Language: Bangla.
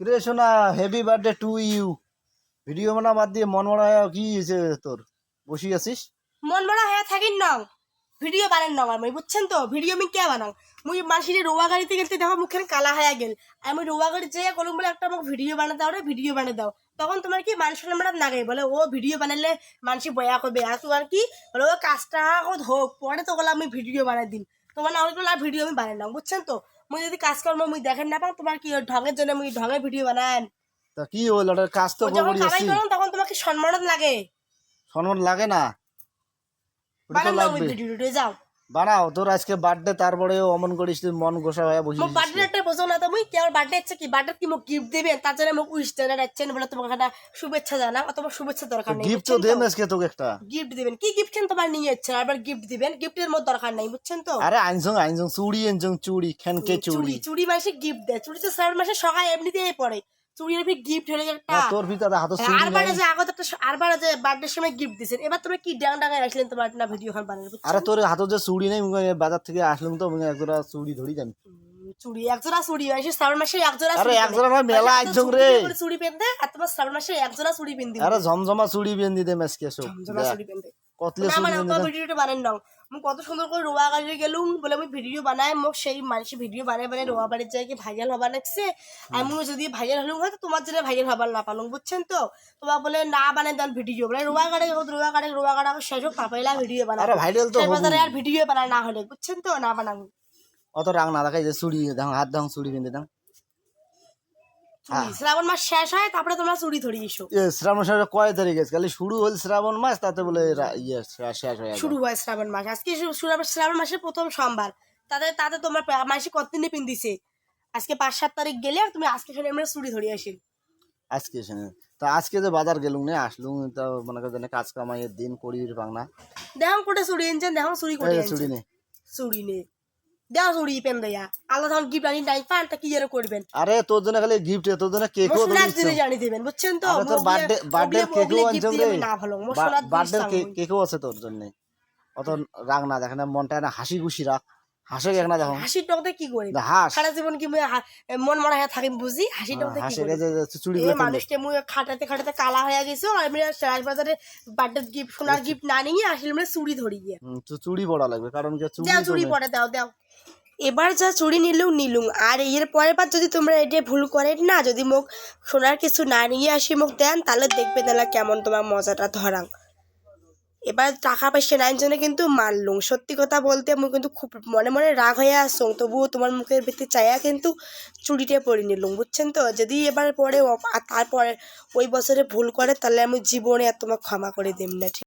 কিরে শোনা heavy birthday to you video বানা বাদ দিয়ে মন মরা কি হয়েছে তোর? বসি আছিস? মন মরা হয়ে থাকিন না। ভিডিও বানান না আমি বুঝছেন তো? ভিডিও আমি কে বানাং মুই মানুষের রোয়া গাড়িতে গেলতে দেখো মুখের কালা হয়ে গেল। আমি রোয়া গাড়ি যেয়ে কলম বলে একটা আমাকে ভিডিও বানা দাও রে ভিডিও বানিয়ে দাও। তখন তোমার কি মানুষের আমরা নাগে? বলে, ও ভিডিও বানালে মানুষ বয়া করবে। আর তোমার কি? বলে, ও কাজটা হোক, পরে তো বলে আমি ভিডিও বানাই দিন তোমার না হলে ভিডিও আমি বানাই না বুঝছেন তো? মুই যদি কাজকর্ম মুই দেখেন না পাও তোমার কি ঢঙের জন্য মুই ঢঙে ভিডিও বানান? তা কি হল ওটার কাজ তো যখন কামাই করুন তখন তোমাকে সম্মান লাগে? সম্মান লাগে না? বানান না ভিডিও যাও। বানাও তোর আজকে বার্থডে তারপরে অমন করিস তুই মন গোসা হয়ে বসে মোক বার্থডে একটা বোঝো না তুমি কি আমার বার্থডে হচ্ছে কি? বার্থডে কি মোক গিফট দেবেন তার জন্য মোক উইশ জানা যাচ্ছেন বলে তোমাকে একটা শুভেচ্ছা জানা অথবা শুভেচ্ছা দরকার নেই গিফট তো দেন আজকে তোকে একটা। গিফট দিবেন। কি গিফট তোমার নিয়ে যাচ্ছে আবার গিফট দিবেন। গিফটের মধ্যে দরকার নাই বুঝছেন তো? আরে আইনজং আইনজং চুড়ি আইনজং চুড়ি খেনকে চুড়ি চুড়ি। মাসে গিফট দেয়। চুড়ি তো শ্রাবণ মাসে সকাল এমনিতেই পড়ে। চুড়ির ফির গিফট হলে একটা তোর ভিতরে হাতে আর বারে যে আগত একটা আর বারে যে বার্থডে সময় গিফট দিছেন এবার তুমি কি ডাং ডাঙায় রাখলেন তোমার না ভিডিও খান আরে তোর হাতে যে চুড়ি নেই বাজার থেকে আসলাম তো মুখে একজোড়া চুড়ি ধরি উম, চুড়ি একজোড়া চুড়ি মাসে শ্রাবণ মাসে একজোড়া আরে একজোড়া। নয়, মেলা আইজং এত রে। চুড়ি পেনতে আর তোমার শ্রাবণ মাসে একজোড়া চুড়ি পেন আরে ঝমঝমা চুড়ি বেঁধে দে আজকে সব জমা চুড়ি পেনতে কতলে না চুড়ি মানে বেঁধে তো ভিডিওটা বানান নাও। আমি কত সুন্দর করে রোয়া গাড়ি গেলুম বলে আমি ভিডিও বানাই মোক সেই মানুষ ভিডিও বানাই বানাই রোয়া বাড়ির জায়গায় ভাইরাল হবার লাগছে আমি যদি ভাইরাল হলুম হয়তো তোমার জন্য ভাইরাল হবার না পালুম বুঝছেন তো তোমার বলে না বানাই দেন ভিডিও বলে রোয়া গাড়ি রোয়া গাড়ি রোয়া গাড়ি শেষ হোক তারপরে ভিডিও আরে ভাইরাল তো আর ভিডিও বানায় না হলে বুঝছেন তো না বানাবো। অত রাগ না দেখাই যে চুড়ি দাও হাত দাও চুড়ি দাও চুড়ি শ্রাবণ মাস শেষ হয় তারপরে তোমরা ধরি এসো। শ্রাবণ মাসের কয় তারিখ খালি শুরু হল শ্রাবণ মাস তাতে বলে ইয়ে শেষ হয়ে শুরু হয় শ্রাবণ মাস। আজকে শ্রাবণ মাসের প্রথম সোমবার। তাতে তাতে তোমার মাসে কতদিনে পিন দিছে আজকে পাঁচ সাত তারিখ গেলে আর তুমি আজকে শুনে আমরা চুরি ধরে আসি। আজকে শুনে। তা আজকে যে বাজার গেলুম না আসলুম তা মনে করেন কাজ কামাইয়ের দিন করি পাং না দেখো কোটে চুরি এনেছেন দেখো চুরি করে চুড়ি নে। চুরি নে। দেখো চুরি পেন দেয়া আল্লাহ তখন গিফট আনি নাই পান তা কি যেন করবেন? আরে তোর জন্য খালি গিফট তোর জন্য কেকও জিনিস দিবেন বুঝছেন তো? তোর বার্থডে বার্থডে কেকও gift রে না ভালো বার্থডে। কেকও আছে তোর জন্য। অত রাগ না দেখে না মনটা না হাসি খুশি রাখ হাসে এক না দেখো? হাসির টকতে কি করি? হাস। সারা জীবন কি মন মরা হয়ে থাকিম বুঝি? হাসি টকতে কি হাসে করি? এই বেঁধে মানুষকে মুই খাটাতে খাটাতে কালা হয়ে গেছো আর আমি বাজারে বার্থডে গিফট সোনার গিফট না নিয়ে আসলে আমরা চুরি ধরি গিয়ে। তো পড়া লাগবে কারণ কি চুরি। পরে দাও দাও। এবার যা চুরি নিলুম নিলুম। আর এর পরের বার যদি তোমরা এটা ভুল করেন না, যদি মোক সোনার কিছু না নিয়ে আসি, মোক দেন, তাহলে দেখবে তাহলে কেমন তোমার মজাটা ধরাং। এবার টাকা পয়সা নাই জন্য কিন্তু মারলুম সত্যি কথা বলতে আমি কিন্তু খুব মনে মনে রাগ হয়ে আসুন তবুও তোমার মুখের ভিত্তি চাইয়া কিন্তু চুরিটা পরে নিলুম, বুঝছেন তো? যদি এবার পরে আর তারপরে ওই বছরে ভুল করে, তাহলে আমি জীবনে আর তোমার ক্ষমা করে দেব না, ঠিক